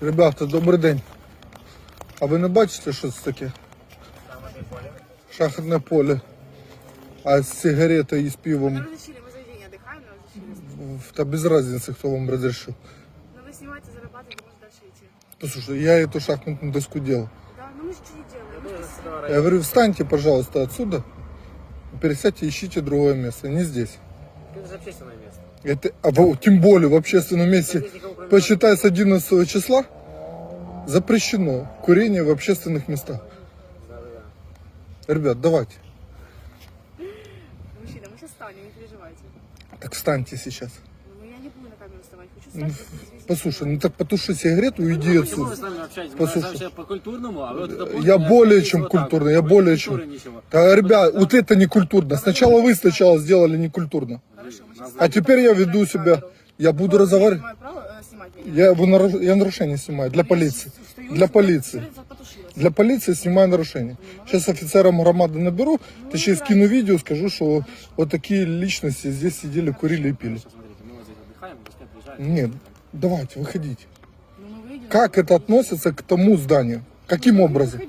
Ребята, добрий день. А ви не бачите, що це таке? Шахматне поле. А з сигаретою і з пивом, Мы разрешили, мы заведение отдыхаем, но разрешили. та без разницы, хто вам разрешил. Но вы снимаете, зарабатываете, можно дальше идти. Послушай, я эту шахматную доску делал. Да, ну мы же ничего не делаем. Мы просто- Я говорю, встаньте, пожалуйста, отсюда. Пересядьте, ищите другое место, не здесь. Это же общественное место. Это, а во- тем более в общественном месте, кроме почитай с 11 числа, запрещено курение в общественных местах. Да-да-да. Ребят, давайте. Мужчина, мы сейчас встанем, не переживайте. Так встаньте сейчас. Ну, я не буду на камеру вставать. Хочу Ну, извините. Послушай, ну так потуши сигарету и иди Почему отсюда. с нами общаетесь? Мы Послушай. общаемся по-культурному, а вы вот это Я более общаетесь чем вот так культурно, вот. я Вы более не чем. ничего. Да, ребят, вот это не культурно. Сначала вы сначала сделали некультурно. А теперь я веду себя, я буду разговаривать. Э. Я, вы наруш- я нарушение снимаю для полиции. Для полиции. Для полиции снимаю нарушение. Сейчас офицерам громады наберу, точнее скину видео, скажу, что вот такие личности здесь сидели, курили и пили. Нет, давайте, выходите. Ну. Как это относится к тому зданию? Каким образом?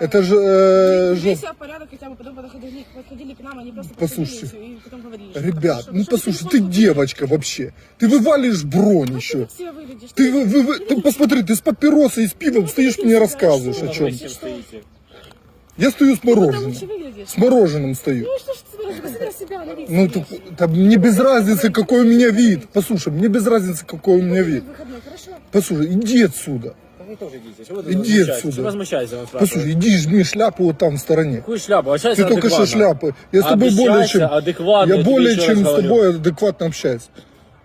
Это же... э, же- себя в порядок, хотя бы потом подходили, подходили к нам, они просто Послушайте, подходили и потом говорили. что Ребят, ну послушай, ты девочка вообще. Ты вывалишь бронь еще. ты так себя выглядишь? Ты, вы- вы- вы- ты посмотри, ты с папиросой и с пивом стоишь мне рассказываешь о чем. Я стою с Ты лучше мороженым. С мороженым стою. Ну что ж ты. Ну, так, там мне без разницы, какой у меня вид. Послушай, мне без разницы, какой у меня вид. Послушай, иди отсюда. Вы тоже идите. Чего вы Иди отсюда. Чего возмущаетесь, я вам спрашиваю? Послушай, иди жми шляпу вот там в стороне. Какую шляпу? Общайся Ты только что адекватно. шляпы. Я с тобой более чем... адекватно, Я тебе более еще чем с говорю. тобой адекватно общаюсь.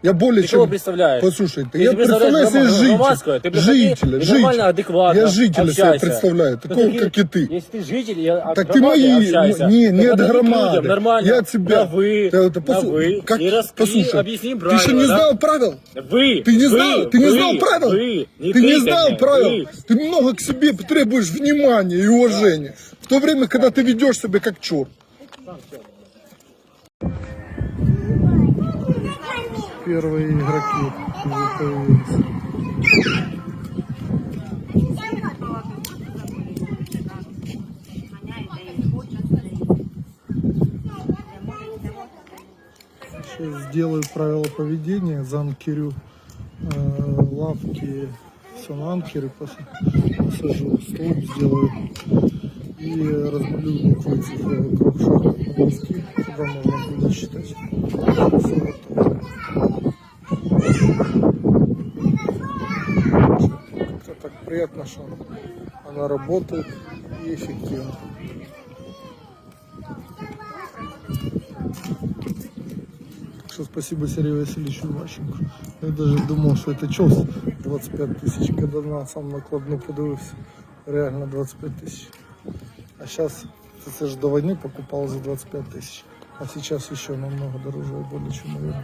Я более Ты чем... кого представляешь? Послушай, Ты я представляешь представляю себе громадское? Ты жителя. Жителя, нормально, жителя. адекватно Я жителя себя общайся. представляю, Ну, такого, ты- как и ты. Если ты житель, я от Так ты громады мои, общайся. не, Ты не от подойди к громады. людям Нормально. Я тебя. На вы, Ты это на послу- вы. Как, И раскри, послушай, объясни ты правила. еще не да? знал правил? Вы. Ты не вы, знал, ты не вы, знал правил? Вы, не ты не тыкай знал мне, правил. вы. Ты много к себе требуешь внимания и уважения. В то время, когда ты ведешь себя как черт. Первые игроки уже появились. Сделаю правила поведения за анкерю. Э, лапки все на анкеры пос- посажу, столб сделаю и размалюю буквы цифры вокруг шахматной куда можно будет считать. приятно, что она работает и эффективно. Что спасибо Сергею Васильевичу Ващенко. Я даже думал, что это чос 25 тысяч, когда на сам накладную подивився. Реально 25 тысяч. А сейчас, ты же до войны покупал за 25 тысяч. А сейчас еще намного дороже более чем уверен.